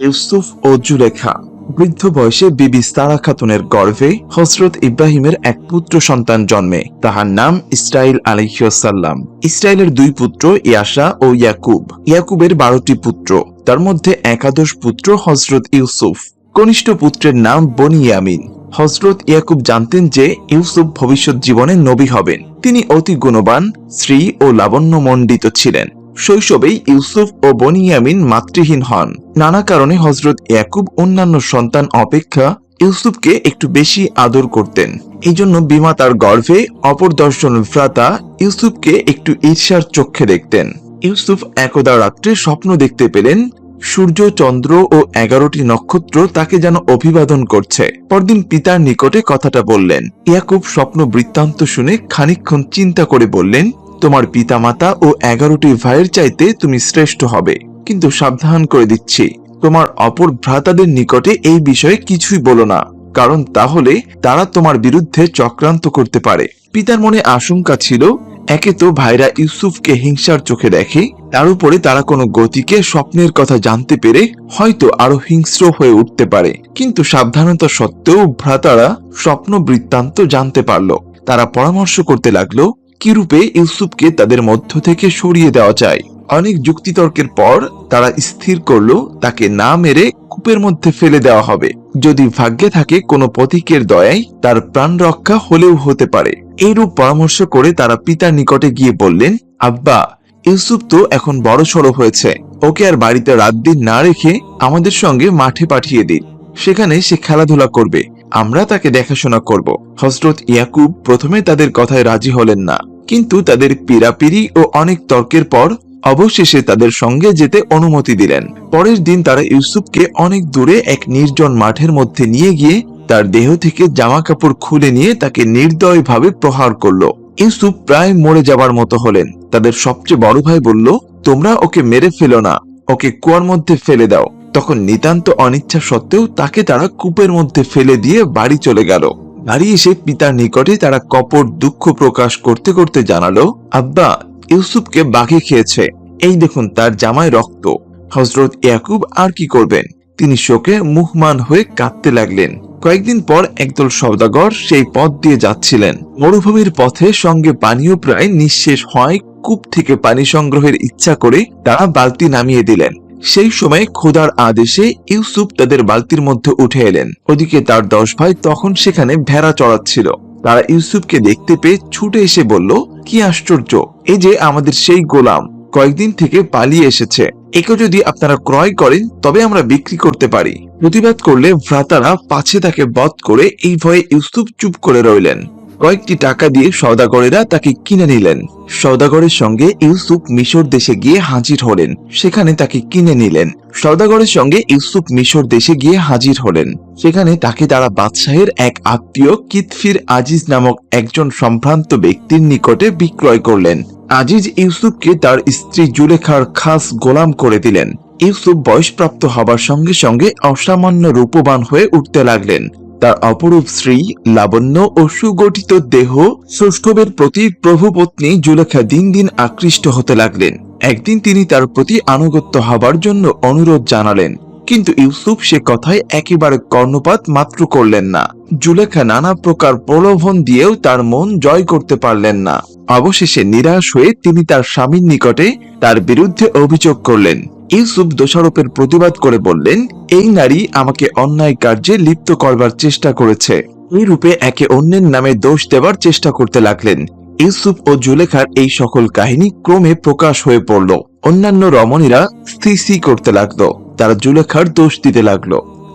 ইউসুফ ও জুলেখা। বৃদ্ধ বয়সে বিবি সারা খাতুনের গর্ভে হজরত ইব্রাহিমের এক পুত্র সন্তান জন্মে। তাহার নাম ইসরাইল আলহিসাল্লাম ইসরায়েলের দুই পুত্র ইয়াসা ও ইয়াকুব। ইয়াকুবের বারোটি পুত্র। তার মধ্যে একাদশ পুত্র হজরত ইউসুফ। কনিষ্ঠ পুত্রের নাম বনিয়ামিন হজরত ইয়াকুব জানতেন যে ইউসুফ ভবিষ্যৎ জীবনে নবী হবেন। তিনি অতি গুণবান শ্রী ও লাবণ্যমণ্ডিত ছিলেন। শৈশবেই ইউসুফ ও বনিয়ামিন মাতৃহীন হন। নানা কারণে হজরত ইয়াকুব অন্যান্য সন্তান অপেক্ষা ইউসুফকে একটু বেশি আদর করতেন। এই জন্য বিমা তার গর্ভে, অপর দশজন ভ্রাতা ইউসুফকে একটু ঈর্ষার চক্ষে দেখতেন। ইউসুফ একদা রাত্রে স্বপ্ন দেখতে পেলেন, সূর্য, চন্দ্র ও এগারোটি নক্ষত্র তাকে যেন অভিবাদন করছে। পরদিন পিতার নিকটে কথাটা বললেন। ইয়াকুব স্বপ্ন বৃত্তান্ত শুনে খানিকক্ষণ চিন্তা করে বললেন তোমার পিতামাতা ও এগারোটি ভাইয়ের চাইতে তুমি শ্রেষ্ঠ হবে। কিন্তু সাবধান করে দিচ্ছি, তোমার অপর ভ্রাতাদের নিকটে এই বিষয়ে কিছুই বলো না, কারণ তাহলে তারা তোমার বিরুদ্ধে চক্রান্ত করতে পারে। পিতার মনে আশঙ্কা ছিল, একে তো ভাইরা ইউসুফকে হিংসার চোখে দেখে, তার উপরে তারা কোনো গতিকে স্বপ্নের কথা জানতে পেরে হয়তো আরও হিংস্র হয়ে উঠতে পারে। কিন্তু সাবধানতা সত্ত্বেও ভ্রাতারা স্বপ্ন বৃত্তান্ত জানতে পারল। তারা পরামর্শ করতে লাগল কিরূপে ইউসুফকে তাদের মধ্য থেকে সরিয়ে দেওয়া যায়। অনেক যুক্তিতর্কের পর তারা স্থির করল, তাকে না মেরে কূপের মধ্যে ফেলে দেওয়া হবে। যদি ভাগ্যে থাকে কোনো পথিকের দয়ায়, তার প্রাণ রক্ষা হলেও হতে পারে। এইরূপ পরামর্শ করে তারা পিতার নিকটে গিয়ে বললেন, আব্বা, ইউসুফ তো এখন বড় সড়ো হয়েছে। ওকে আর বাড়িতে রাত দিন না রেখে আমাদের সঙ্গে মাঠে পাঠিয়ে দিন। সেখানে সে খেলাধুলা করবে। আমরা তাকে দেখাশোনা করব। হজরত ইয়াকুব প্রথমে তাদের কথায় রাজি হলেন না। কিন্তু তাদের পিরাপিরি ও অনেক তর্কের পর অবশেষে তাদের সঙ্গে যেতে অনুমতি দিলেন। পরের দিন তারা ইউসুফকে অনেক দূরে এক নির্জন মাঠের মধ্যে নিয়ে গিয়ে তার দেহ থেকে জামা কাপড় খুলে নিয়ে তাকে নির্দয়ভাবে প্রহার করল। ইউসুফ প্রায় মরে যাবার মতো হলেন। তাদের সবচেয়ে বড় ভাই বলল, তোমরা ওকে মেরে ফেলো না। ওকে কুয়ার মধ্যে ফেলে দাও। তখন নিতান্ত অনিচ্ছা সত্ত্বেও তাকে তারা কূপের মধ্যে ফেলে দিয়ে বাড়ি চলে গেল। বাড়ি এসে পিতার নিকটে তারা কপট দুঃখ প্রকাশ করতে করতে জানালো, আব্বা, ইউসুফকে বাঘে খেয়েছে। এই দেখুন, তার জামায় রক্ত। হজরত ইয়াকুব আর কি করবেন? তিনি শোকে মুহমান হয়ে কাঁদতে লাগলেন। কয়েকদিন পর একদল সওদাগর সেই পথ দিয়ে যাচ্ছিলেন। মরুভূমির পথে সঙ্গে পানীয় প্রায় নিঃশেষ হয় কূপ থেকে পানি সংগ্রহের ইচ্ছা করে তারা বালতি নামিয়ে দিলেন। সেই সময় খোদার আদেশে ইউসুফ তাদের বালতির মধ্যে উঠে এলেন। ওদিকে তার দশ ভাই তখন সেখানে ভেড়া চড়াচ্ছিল। তারা ইউসুফকে দেখতে পেয়ে ছুটে এসে বলল, কি আশ্চর্য! এই যে আমাদের সেই গোলাম। কয়েকদিন থেকে পালিয়ে এসেছে। একে যদি আপনারা ক্রয় করেন, তবে আমরা বিক্রি করতে পারি। প্রতিবাদ করলে ভ্রাতারা পাছে তাকে বধ করে এই ভয়ে ইউসুফ চুপ করে রইলেন। কয়েকটি টাকা দিয়ে সওদাগরেরা তাকে কিনে নিলেন। সওদাগরের সঙ্গে ইউসুফ মিশর দেশে গিয়ে হাজির হলেন। সেখানে তাকে কিনে নিলেন। সওদাগরের সঙ্গে ইউসুফ মিশর দেশে গিয়ে হাজির হলেন। সেখানে তাকে তারা বাদশাহের এক আত্মীয় কিতফির আজিজ নামক একজন সম্ভ্রান্ত ব্যক্তির নিকটে বিক্রয় করলেন। আজিজ ইউসুফকে তার স্ত্রী জুলেখার খাস গোলাম করে দিলেন। ইউসুফ বয়সপ্রাপ্ত হবার সঙ্গে সঙ্গে অসামান্য রূপবান হয়ে উঠতে লাগলেন। তার অপরূপ শ্রী লাবণ্য ও সুগঠিত দেহ সৌষ্ঠবের প্রতি প্রভুপত্নী জুলেখা দিন দিন আকৃষ্ট হতে লাগলেন। একদিন তিনি তার প্রতি আনুগত্য হবার জন্য অনুরোধ জানালেন, কিন্তু ইউসুফ সে কথায় একেবারে কর্ণপাত মাত্র করলেন না। জুলেখা নানা প্রকার প্রলোভন দিয়েও তার মন জয় করতে পারলেন না। অবশেষে নিরাশ হয়ে তিনি তার স্বামীর নিকটে তার বিরুদ্ধে অভিযোগ করলেন। ইউসুফ দোষারোপের প্রতিবাদ করে বললেন, এই নারী আমাকে অন্যায় কার্যে লিপ্ত করবার চেষ্টা করেছে। এই রূপে একে অন্যের নামে দোষ দেবার চেষ্টা করতে লাগলেন। ইউসুফ ও জুলেখার এই সকল কাহিনী ক্রমে প্রকাশ হয়ে পড়ল। অন্যান্য রমণীরা স্থিসি করতে লাগল, তারা জুলেখার দোষ দিতে লাগল।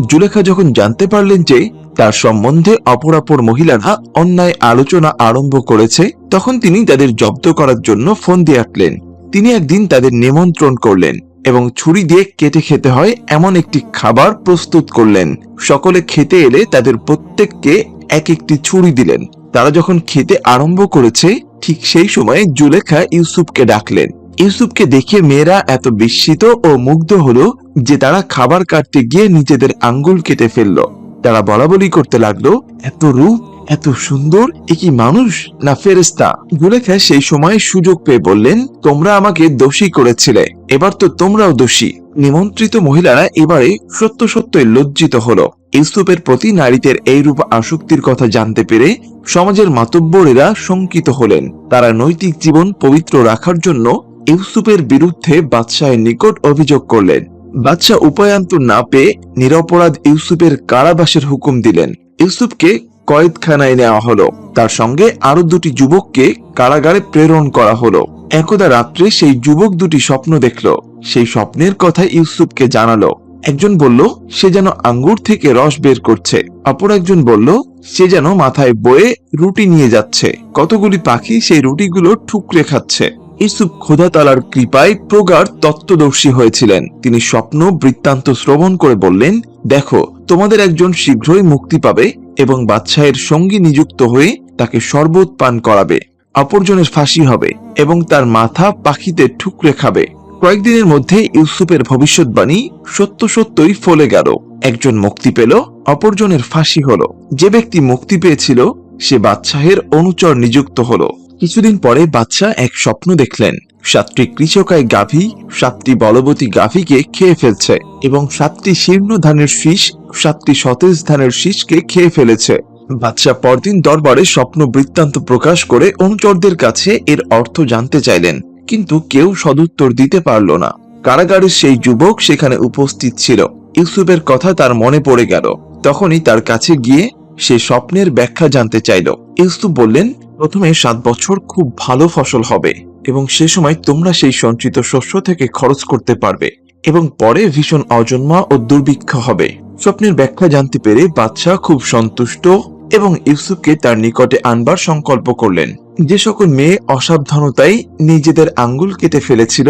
জুলেখা যখন জানতে পারলেন যে তার সম্বন্ধে অপরাপর মহিলারা অন্যায় আলোচনা আরম্ভ করেছে, তখন তিনি তাদের জব্দ করার জন্য ফোন দিয়ে আঁটলেন তিনি একদিন তাদের নিমন্ত্রণ করলেন। এবং ছুরি দিয়ে কেটে খেতে হয় এমন একটি খাবার প্রস্তুত করলেন। সকলে খেতে এলে তাদের প্রত্যেককে এক একটি ছুরি দিলেন। তারা যখন খেতে আরম্ভ করেছে, ঠিক সেই সময় জুলেখা ইউসুফকে ডাকলেন। ইউসুফকে দেখে মেয়েরা এত বিস্মিত ও মুগ্ধ হলো যে তারা খাবার কাটতে গিয়ে নিজেদের আঙ্গুল কেটে ফেলল। তারা বলা বলি করতে লাগল, এত রূপ এত সুন্দর এ কি মানুষ না ফেরেস্তা জুলেখা সেই সময় সুযোগ পেয়ে বললেন, তোমরা আমাকে দোষী করেছিলে। এবার তো তোমরাও দোষী। নিমন্ত্রিত মহিলারা এবারে সত্য সত্যই লজ্জিত হলো। ইউসুফের প্রতি নারীদের এইরূপ আসক্তির কথা জানতে পেরে সমাজের মাতব্বরেরা শঙ্কিত হলেন। তারা নৈতিক জীবন পবিত্র রাখার জন্য ইউসুফের বিরুদ্ধে বাদশাহের নিকট অভিযোগ করলেন। বাদশাহ উপায়ান্ত না পেয়ে নিরপরাধ ইউসুফের কারাবাসের হুকুম দিলেন। ইউসুফকে কয়েদখানায় নেওয়া হলো। তার সঙ্গে আরও দুটি যুবককে কারাগারে প্রেরণ করা হলো। একদা রাত্রে সেই যুবক দুটি স্বপ্ন দেখল। সেই স্বপ্নের কথা ইউসুফকে জানালো। একজন বলল, সে যেন আঙ্গুর থেকে রস বের করছে। অপর একজন বলল, সে যেন মাথায় বয়ে রুটি নিয়ে যাচ্ছে। কতগুলি পাখি সেই রুটিগুলো ঠুকরে খাচ্ছে। ইউসুফ খোদা তালার কৃপায় প্রগাঢ় তত্ত্বদর্শী হয়েছিলেন। তিনি স্বপ্ন বৃত্তান্ত শ্রবণ করে বললেন, দেখো, তোমাদের একজন শীঘ্রই মুক্তি পাবে। এবং বাদশাহের সঙ্গী নিযুক্ত হয়ে তাকে শরবত পান করাবে। অপরজনের ফাঁসি হবে এবং তার মাথা পাখিতে ঠুকরে খাবে। কয়েকদিনের মধ্যে ইউসুফের ভবিষ্যৎবাণী সত্য সত্যই ফলে গেল। একজন মুক্তি পেল, অপরজনের ফাঁসি হল। যে ব্যক্তি মুক্তি পেয়েছিল, সে বাদশাহের অনুচর নিযুক্ত হলো। কিছুদিন পরে বাদশাহ এক স্বপ্ন দেখলেন। সাতটি কৃষকায় গাভী, সাতটি বলবতী গাভীকে খেয়ে ফেলছে এবং সাতটি শীর্ণ ধানের শীষ, সাতটি সতেজ ধানের শীষকে খেয়ে ফেলেছে। বাদশাহ পরদিন দরবারে স্বপ্ন বৃত্তান্ত প্রকাশ করে অনুচরদের কাছে এর অর্থ জানতে চাইলেন, কিন্তু কেউ সদুত্তর দিতে পারল না। কারাগারের সেই যুবক সেখানে উপস্থিত ছিল। ইউসুফের কথা তার মনে পড়ে গেল। তখনই তার কাছে গিয়ে সে স্বপ্নের ব্যাখ্যা জানতে চাইল। ইউসুফ বললেন প্রথমে সাত বছর খুব ভালো ফসল হবে এবং সে সময় তোমরা সেই সঞ্চিত শস্য থেকে খরচ করতে পারবে এবং পরে ভীষণ অজন্মা ও দুর্ভিক্ষ হবে। স্বপ্নের ব্যাখ্যা জানতে পেরে বাদশাহ খুব সন্তুষ্ট এবং ইউসুফকে তার নিকটে আনবার সংকল্প করলেন। যে সকল মেয়ে অসাবধানতায় নিজেদের আঙ্গুল কেটে ফেলেছিল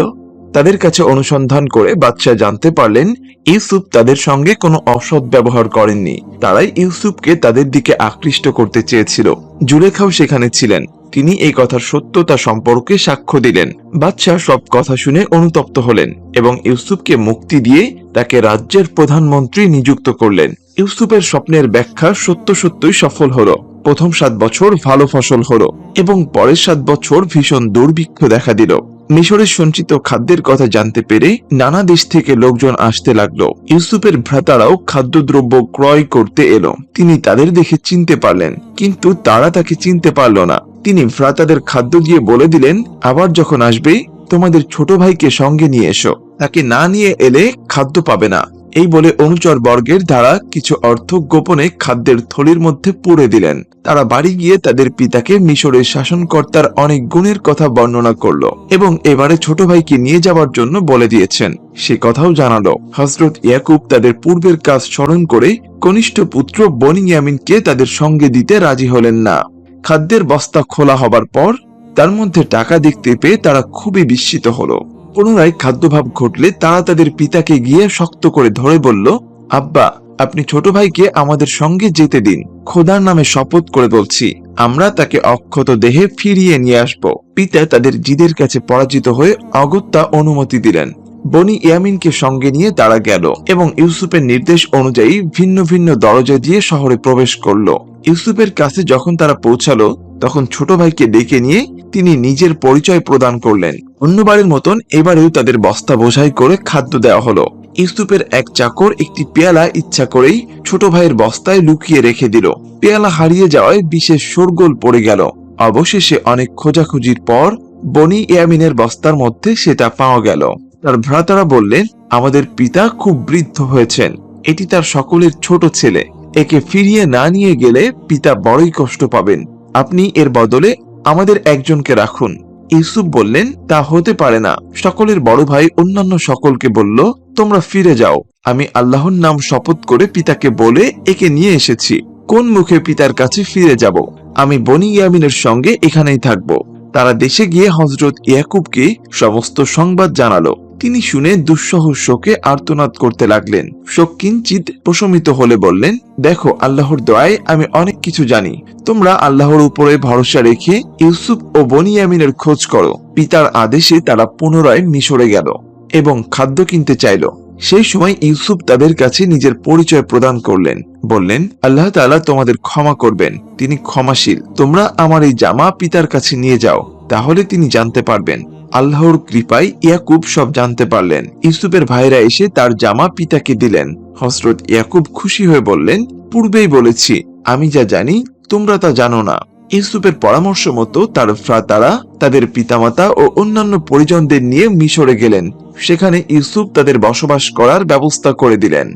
তাদের কাছে অনুসন্ধান করে বাদশাহ জানতে পারলেন, ইউসুফ তাদের সঙ্গে কোনো অসৎ ব্যবহার করেননি। তারাই ইউসুফকে তাদের দিকে আকৃষ্ট করতে চেয়েছিল। জুলেখাও সেখানে ছিলেন। তিনি এই কথার সত্যতা সম্পর্কে সাক্ষ্য দিলেন। বাদশাহ সব কথা শুনে অনুতপ্ত হলেন এবং ইউসুফকে মুক্তি দিয়ে তাকে রাজ্যের প্রধানমন্ত্রী নিযুক্ত করলেন। ইউসুফের স্বপ্নের ব্যাখ্যা সত্য সত্যই সফল হলো। প্রথম সাত বছর ভালো ফসল হলো এবং পরের সাত বছর ভীষণ দুর্ভিক্ষ দেখা দিল। মিশরের সঞ্চিত খাদ্যের কথা জানতে পেরে নানা দেশ থেকে লোকজন আসতে লাগল। ইউসুফের ভ্রাতারাও খাদ্যদ্রব্য ক্রয় করতে এলো। তিনি তাদের দেখে চিনতে পারলেন, কিন্তু তারা তাকে চিনতে পারল না। তিনি ভ্রাতাদের খাদ্য দিয়ে বলে দিলেন, আবার যখন আসবে, তোমাদের ছোট ভাইকে সঙ্গে নিয়ে এসো। তাকে না নিয়ে এলে খাদ্য পাবে না। এই বলে অনুচর বর্গের দ্বারা কিছু অর্থ গোপনে খাদ্যের থলির মধ্যে পুড়ে দিলেন। তারা বাড়ি গিয়ে তাদের পিতাকে মিশরের শাসনকর্তার অনেক গুণের কথা বর্ণনা করল এবং এবারে ছোট ভাইকে নিয়ে যাওয়ার জন্য বলে দিয়েছেন। সে কথাও জানালো। হজরত ইয়াকুব তাদের পূর্বের কাজ স্মরণ করে কনিষ্ঠ পুত্র বনি ইয়ামিনকে তাদের সঙ্গে দিতে রাজি হলেন না। খাদ্যের বস্তা খোলা হবার পর তার মধ্যে টাকা দেখতে পেয়ে তারা খুবই বিস্মিত হলো। পুনরায় খাদ্যভাব ঘটলে তারা তাদের পিতাকে গিয়ে শক্ত করে ধরে বলল, আব্বা, আপনি ছোট ভাইকে আমাদের সঙ্গে যেতে দিন। খোদার নামে শপথ করে বলছি, আমরা তাকে অক্ষত দেহে ফিরিয়ে নিয়ে আসব। পিতা তাদের জিদের কাছে পরাজিত হয়ে অগত্যা অনুমতি দিলেন। বনি ইয়ামিনকে সঙ্গে নিয়ে তারা গেল এবং ইউসুফের নির্দেশ অনুযায়ী ভিন্ন ভিন্ন দরজা দিয়ে শহরে প্রবেশ করল। ইউসুফের কাছে যখন তারা পৌঁছালো তখন ছোট ভাইকে ডেকে নিয়ে তিনি নিজের পরিচয় প্রদান করলেন। অন্যবারের মতন এবারেও তাদের বস্তা বোঝাই করে খাদ্য দেওয়া হলো। ইউসুফের এক চাকর একটি পেয়ালা ইচ্ছা করেই ছোট ভাইয়ের বস্তায় লুকিয়ে রেখে দিল। পেয়ালা হারিয়ে যাওয়ায় বিশেষ শোরগোল পড়ে গেল। অবশেষে অনেক খোঁজাখুঁজির পর বনি ইয়ামিনের বস্তার মধ্যে সেটা পাওয়া গেল। তার ভ্রাতারা বললেন, আমাদের পিতা খুব বৃদ্ধ হয়েছেন। এটি তার সকলের ছোট ছেলে। একে ফিরিয়ে না নিয়ে গেলে পিতা বড়ই কষ্ট পাবেন। আপনি এর বদলে আমাদের একজনকে রাখুন। ইউসুফ বললেন, তা হতে পারে না। সকলের বড় ভাই অন্যান্য সকলকে বলল, তোমরা ফিরে যাও। আমি আল্লাহর নাম শপথ করে পিতাকে বলে একে নিয়ে এসেছি। কোন মুখে পিতার কাছে ফিরে যাব? আমি বনি ইয়ামিনের সঙ্গে এখানেই থাকব। তারা দেশে গিয়ে হজরত ইয়াকুবকে সমস্ত সংবাদ জানালো। তিনি শুনে দুঃসহ শোকে আর্তনাদ করতে লাগলেন। শোক কিঞ্চিত প্রশমিত হলে বললেন, দেখো, আল্লাহর দয়ায় আমি অনেক কিছু জানি। তোমরা আল্লাহর উপরে ভরসা রেখে ইউসুফ ও বনিয়ামিনের খোঁজ করো। পিতার আদেশে তারা পুনরায় মিশরে গেল এবং খাদ্য কিনতে চাইল। সেই সময় ইউসুফ তাদের কাছে নিজের পরিচয় প্রদান করলেন। বললেন, আল্লাহ তাআলা তোমাদের ক্ষমা করবেন। তিনি ক্ষমাশীল। তোমরা আমার এই জামা পিতার কাছে নিয়ে যাও। তাহলে তিনি জানতে পারবেন। আল্লাহর কৃপায় ইয়াকুব সব জানতে পারলেন। ইউসুফের ভাইরা এসে তার জামা পিতাকে দিলেন। হসরত ইয়াকুব খুশি হয়ে বললেন, পূর্বেই বলেছি, আমি যা জানি, তোমরা তা জানো না। ইউসুফের পরামর্শ মতো তার ফ্রাতারা তাদের পিতামাতা ও অন্যান্য পরিজনদের নিয়ে মিশরে গেলেন। সেখানে ইউসুফ তাদের বসবাস করার ব্যবস্থা করে দিলেন।